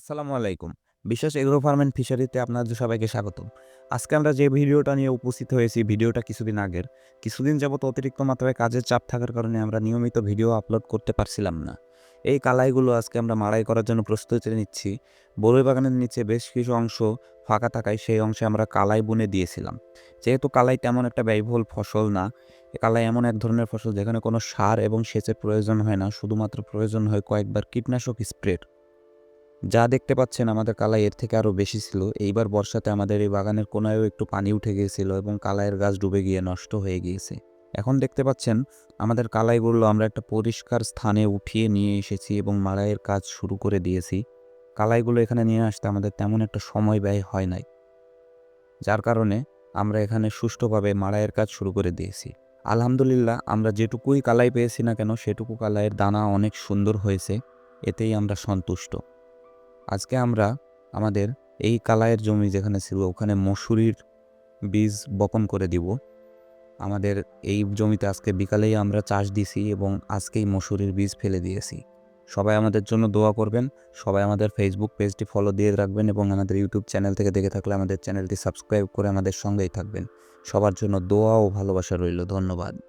আসসালামু আলাইকুম। বিশ্বাস এগ্রো ফার্ম ফিশারিতে আপনাদের সবাইকে স্বাগতম। আজকে আমরা যে ভিডিওটা নিয়ে উপস্থিত হয়েছি, ভিডিওটা কিছুদিন আগের। কিছুদিন যাবত অতিরিক্ত মাত্রায় কাজের চাপ থাকার কারণে আমরা নিয়মিত ভিডিও আপলোড করতে পারছিলাম না। এই কালাইগুলো আজকে আমরা মাড়াই করার জন্য প্রস্তুতি নিচ্ছি। বড়ই বাগানের নিচে বেশ কিছু অংশ ফাঁকা থাকায় সেই অংশে আমরা কালাই বুনে দিয়েছিলাম। যেহেতু কালাই তেমন একটা ব্যয়বহুল ফসল না কালাই এমন এক ধরনের ফসল যেখানে কোনো সার এবং সেচের প্রয়োজন হয় না। শুধুমাত্র প্রয়োজন হয় কয়েকবার কীটনাশক স্প্রের। যা দেখতে পাচ্ছেন আমাদের কালাই এর থেকে আরও বেশি ছিল। এইবার বর্ষাতে আমাদের এই বাগানের কোনায়ও একটু পানি উঠে গিয়েছিল এবং কালাইয়ের গাছ ডুবে গিয়ে নষ্ট হয়ে গিয়েছে। এখন দেখতে পাচ্ছেন আমাদের কালাইগুলো আমরা একটা পরিষ্কার স্থানে উঠিয়ে নিয়ে এসেছি এবং মাড়াইয়ের কাজ শুরু করে দিয়েছি। কালাইগুলো এখানে নিয়ে আসতে আমাদের তেমন একটা সময় ব্যয় হয় নাই। যার কারণে আমরা এখানে সুষ্ঠুভাবে মাড়াইয়ের কাজ শুরু করে দিয়েছি। আলহামদুলিল্লাহ আমরা যেটুকুই কালাই পেয়েছি না কেন, সেটুকু কালাইয়ের দানা অনেক সুন্দর হয়েছে। এতেই আমরা সন্তুষ্ট। আজকে আমরা আমাদের এই কালায়ের জমি যেখানে ছিল, ওখানে মসুরির বীজ বপন করে দিব। আমাদের এই জমিতে আজকে বিকালেই আমরা চাষ দিছি এবং আজকেই মসুরির বীজ ফেলে দিয়েছি। সবাই আমাদের জন্য দোয়া করবেন, সবাই আমাদের ফেসবুক পেজটি ফলো দিয়ে রাখবেন এবং আমাদের ইউটিউব চ্যানেল থেকে দেখে থাকলে আমাদের চ্যানেলটি সাবস্ক্রাইব করে আমাদের সঙ্গেই থাকবেন। সবার জন্য দোয়া ও ভালোবাসা রইল, ধন্যবাদ।